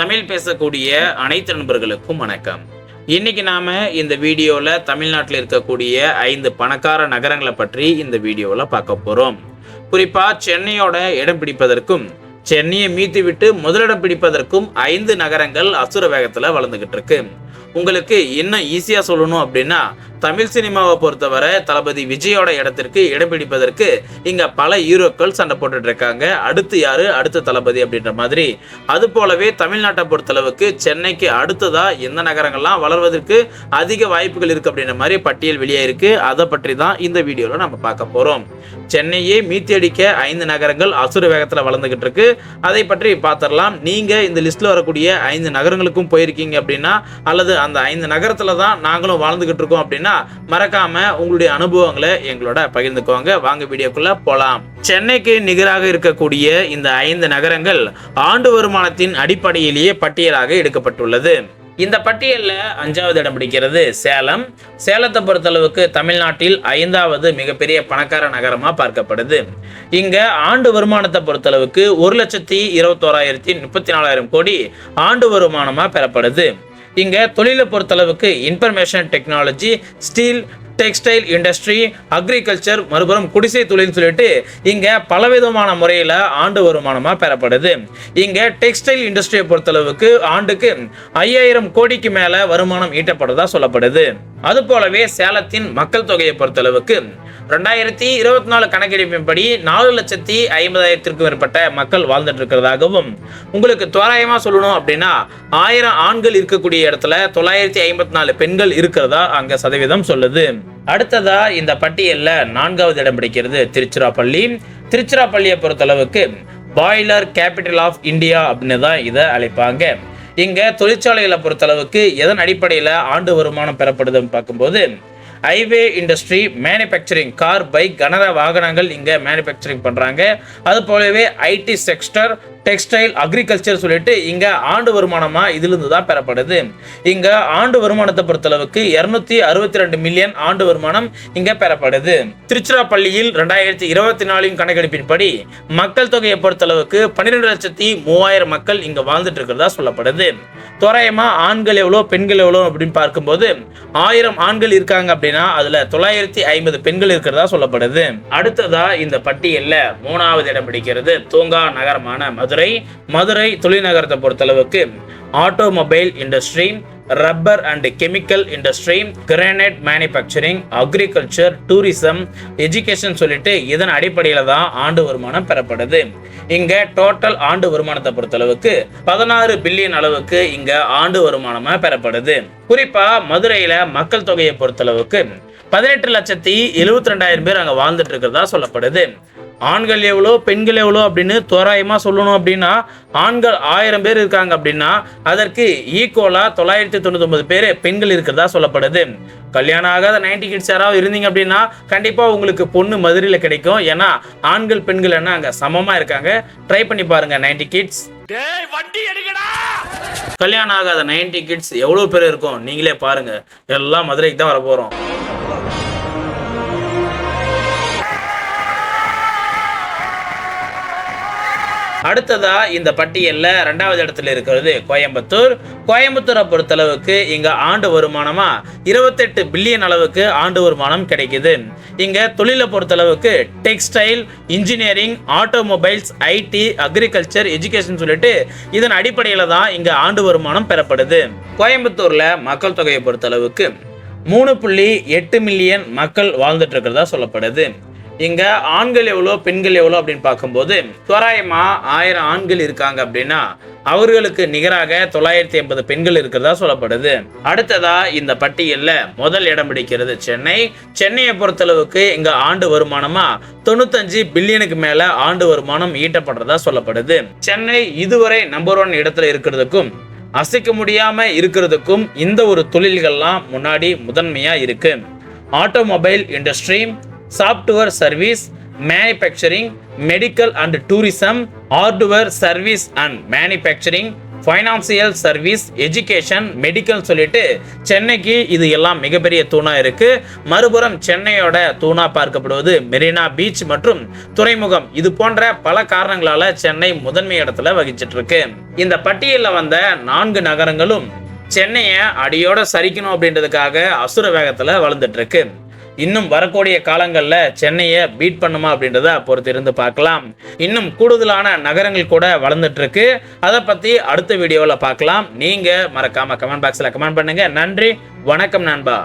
தமிழ் பேசக்கூடிய அனைத்து நண்பர்களுக்கும் வணக்கம். இன்னைக்கு நாம இந்த வீடியோல தமிழ்நாட்டில் இருக்கக்கூடிய ஐந்து பணக்கார நகரங்களை பற்றி இந்த வீடியோல பார்க்க போறோம். குறிப்பா சென்னையோட இடம் பிடிப்பதற்கும் சென்னையை மீத்து விட்டு முதலிடம் பிடிப்பதற்கும் ஐந்து நகரங்கள் அசுர வேகத்துல வளர்ந்துகிட்டு இருக்கு. உங்களுக்கு இன்னும் ஈஸியா சொல்லணும் அப்படின்னா தமிழ் சினிமாவை பொறுத்தவரை தளபதி விஜயோட இடத்திற்கு இடம் பிடிப்பதற்கு இங்க பல ஹீரோக்கள் சண்டை போட்டுட்டு இருக்காங்க அடுத்து யாரு? அடுத்த தளபதி அப்படின்ற மாதிரி. அது போலவே தமிழ்நாட்டை பொறுத்தளவுக்கு சென்னைக்கு அடுத்ததா எந்த நகரங்கள்லாம் வளர்வதற்கு அதிக வாய்ப்புகள் இருக்கு அப்படின்ற மாதிரி பட்டியல் வெளியே இருக்கு அதை பற்றி தான் இந்த வீடியோல நம்ம பார்க்க போறோம். சென்னையே மீத்தியடிக்க ஐந்து நகரங்கள் அசுர வேகத்துல வளர்ந்துகிட்டு இருக்கு. அதை பற்றி பார்த்துடலாம். நீங்க இந்த லிஸ்ட்ல வரக்கூடிய ஐந்து நகரங்களுக்கும் போயிருக்கீங்க அப்படின்னா அல்லது அந்த ஐந்து நகரத்துல தான் நாங்களும் வாழ்ந்துகிட்டு இருக்கோம் அப்படின்னா மறக்காம உங்களுடைய அனுபவங்களை எங்களோட பகிர்ந்துக்கோங்க. வாங்க வீடியோக்குள்ள போலாம். சென்னைக்கு நிகராக இருக்கக்கூடிய இந்த ஐந்து நகரங்கள் ஆண்டு வருமானத்தின் அடிப்படையிலேயே பட்டியலாக எடுக்கப்பட்டுள்ளது. இந்த பட்டியலில் அஞ்சாவது இடம் பிடிக்கிறது சேலம். சேலத்தை பொறுத்தளவுக்கு தமிழ்நாட்டில் ஐந்தாவது மிகப்பெரிய பணக்கார நகரமாக பார்க்கப்படுது. இங்கே ஆண்டு வருமானத்தை பொறுத்தளவுக்கு ஒரு லட்சத்தி இருபத்தோராயிரத்தி முப்பத்தி நாலாயிரம் கோடி ஆண்டு வருமானமாக பெறப்படுது. இங்கே தொழிலை பொறுத்தளவுக்கு information technology steel textile industry agriculture மறுபுறம் குடிசை தொழில்னு சொல்லிட்டு இங்கே பலவிதமான முறையில் ஆண்டு வருமானமாக பெறப்படுது. இங்கே டெக்ஸ்டைல் இண்டஸ்ட்ரியை பொறுத்தளவுக்கு ஆண்டுக்கு ஐயாயிரம் கோடிக்கு மேலே வருமானம் ஈட்டப்படுறதா சொல்லப்படுது. அது போலவே சேலத்தின் மக்கள் தொகையை பொறுத்தளவுக்கு ரெண்டாயிரத்தி இருபத்தி நாலு கணக்கெடுப்பின்படி நாலு லட்சத்தி ஐம்பதாயிரத்திற்கும் மேற்பட்ட மக்கள் வாழ்ந்துட்டு இருக்கிறதாகவும் உங்களுக்கு தோராயமா சொல்லணும் அப்படின்னா ஆயிரம் ஆண்கள் இருக்கக்கூடிய இடத்துல தொள்ளாயிரத்தி ஐம்பத்தி நாலு பெண்கள் இருக்கிறதா அங்க சதவீதம் சொல்லுது. அடுத்ததா இந்த பட்டியலில் நான்காவது இடம் பிடிக்கிறது திருச்சிராப்பள்ளி. திருச்சிராப்பள்ளியை பொறுத்தளவுக்கு பாய்லர் கேபிட்டல் ஆஃப் இந்தியா அப்படின்னு தான் இதை அழைப்பாங்க. இங்கே தொழிற்சாலைகளை பொறுத்தளவுக்கு எதன் அடிப்படையில் ஆண்டு வருமானம் பெறப்படுதுன்னு பார்க்கும்போது highway industry manufacturing car bike கனர வாகனங்கள் இங்கே மேனுஃபேக்சரிங் பண்ணுறாங்க அது போலவே ஐடி செக்டர் டெக்ஸ்டைல் அக்ரிகல்ச்சர் சொல்லிட்டு இங்கே ஆண்டு வருமானமாக இதிலிருந்து தான் பெறப்படுது. இங்கே ஆண்டு வருமானத்தை பொறுத்தளவுக்கு இரநூத்தி அறுபத்தி ரெண்டு மில்லியன் ஆண்டு வருமானம் இங்கே பெறப்படுது. திருச்சிராப்பள்ளியில் ரெண்டாயிரத்தி இருபத்தி நாலின் கணக்கெடுப்பின்படி மக்கள் தொகையை பொறுத்தளவுக்கு பன்னிரெண்டு லட்சத்தி மூவாயிரம் மக்கள் இங்கே வாழ்ந்துட்டு இருக்கிறதா சொல்லப்படுது. தோராயமா ஆண்கள் எவ்வளோ பெண்கள் எவ்வளோ அப்படின்னு பார்க்கும்போது ஆயிரம் ஆண்கள் இருக்காங்க அப்படின்னா அதுல தொள்ளாயிரத்தி ஐம்பது பெண்கள் இருக்கிறதா சொல்லப்படுது. அடுத்ததா இந்த பட்டியலில் மூணாவது இடம் பிடிக்கிறது. தூங்கா நகரமான மதுரை மதுரை தொழில்நகரத்தை பொறுத்தளவுக்கு automobile industry rubber and chemical industry granite manufacturing agriculture tourism education சொல்லிட்டு இதன் அடிப்படையில் தான் ஆண்டு வருமானம் பெறப்படுது. இங்கே டோட்டல் ஆண்டு வருமானத்தை பொறுத்தளவுக்கு பதினாறு பில்லியன் அளவுக்கு இங்கே ஆண்டு வருமானமாக பெறப்படுது. குறிப்பாக மதுரையில் மக்கள் தொகையை பொறுத்தளவுக்கு பதினெட்டு லட்சத்தி எழுபத்தி ரெண்டாயிரம் பேர் அங்கே வாழ்ந்துட்டு இருக்கிறதா சொல்லப்படுது. ஆண்கள் எவ்வளோ பெண்கள் எவ்வளோ அப்படின்னு தோராயமாக சொல்லணும் அப்படின்னா ஆண்கள் ஆயிரம் பேர் இருக்காங்க அப்படின்னா அதற்கு ஈக்குவலாக தொள்ளாயிரத்தி தொண்ணூத்தொம்பது பேர் பெண்கள் இருக்கிறதா சொல்லப்படுது. கல்யாணம் ஆகாத நைன்டி கிட்ஸ் யாராவது இருந்தீங்க அப்படின்னா கண்டிப்பாக உங்களுக்கு பொண்ணு மதுரையில் கிடைக்கும். ஏன்னா ஆண்கள் பெண்கள் என்ன அங்கே சமமாக இருக்காங்க. ட்ரை பண்ணி பாருங்க நைன்டி கிட்ஸ் கல்யாணம் ஆகாத நைன்டி கிட்ஸ் எவ்வளோ பேர் இருக்கும்? நீங்களே பாருங்க. எல்லாம் மதுரைக்கு தான் வர போகிறோம் அடுத்ததா இந்த பட்டியலில் ரெண்டாவது இடத்துல இருக்கிறது கோயம்புத்தூர். கோயம்புத்தூரை பொறுத்தளவுக்கு இங்கே ஆண்டு வருமானமா இருபத்தெட்டு பில்லியன் அளவுக்கு ஆண்டு வருமானம் கிடைக்குது. இங்கே தொழிலை பொறுத்தளவுக்கு textile engineering automobiles IT agriculture education சொல்லிட்டு இதன் அடிப்படையில் தான் இங்கே ஆண்டு வருமானம் பெறப்படுது. கோயம்புத்தூரில் மக்கள் தொகையை பொறுத்தளவுக்கு மூணு புள்ளி எட்டு மில்லியன் மக்கள் வாழ்ந்துட்டு இருக்கிறதா சொல்லப்படுது. இங்க ஆண்கள் எவ்வளோ பெண்கள் எவ்வளோ அப்படின்னு பார்க்கும்போது தோராயமா ஆயிரம் ஆண்கள் இருக்காங்க அப்படின்னா அவர்களுக்கு நிகராக தொள்ளாயிரத்தி எண்பது பெண்கள் இருக்கிறதா சொல்லப்படுது. அடுத்ததா இந்த பட்டியலில் முதல் இடம் பிடிக்கிறது சென்னை. சென்னையை பொறுத்தளவுக்கு இங்க ஆண்டு வருமானமா தொண்ணூத்தஞ்சு பில்லியனுக்கு மேல ஆண்டு வருமானம் ஈட்டப்படுறதா சொல்லப்படுது. சென்னை இதுவரை நம்பர் ஒன் இடத்துல இருக்கிறதுக்கும் அசைக்க முடியாம இருக்கிறதுக்கும் இந்த ஒரு தொழில்கள்லாம் முன்னாடி முதன்மையா இருக்கு. Automobile industry software service manufacturing medical and tourism hardware service and manufacturing financial service education medical சொல்லிட்டு சென்னைக்கு இது எல்லாம் மிகப்பெரிய தூணா இருக்கு. மறுபுறம் சென்னையோட தூணா பார்க்கப்படுவது மெரினா பீச் மற்றும் துறைமுகம். இது போன்ற பல காரணங்களால சென்னை முதன்மை இடத்துல வகிச்சிட்டு இருக்கு இந்த பட்டியலில் வந்த நான்கு நகரங்களும் சென்னையை அடியோட சரிக்கணும் அப்படின்றதுக்காக அசுர வேகத்துல வளர்ந்துட்டு இருக்கு இன்னும் வரக்கூடிய காலங்களில் சென்னையை பீட் பண்ணுமா அப்படின்றத பொறுத்திருந்து பார்க்கலாம். இன்னும் கூடுதலான நகரங்கள் கூட வளர்ந்துட்டு இருக்கு அதை பற்றி அடுத்த வீடியோவில் பார்க்கலாம். நீங்கள் மறக்காமல் கமெண்ட் பாக்ஸில் கமெண்ட் பண்ணுங்கள் நன்றி வணக்கம் நண்பா.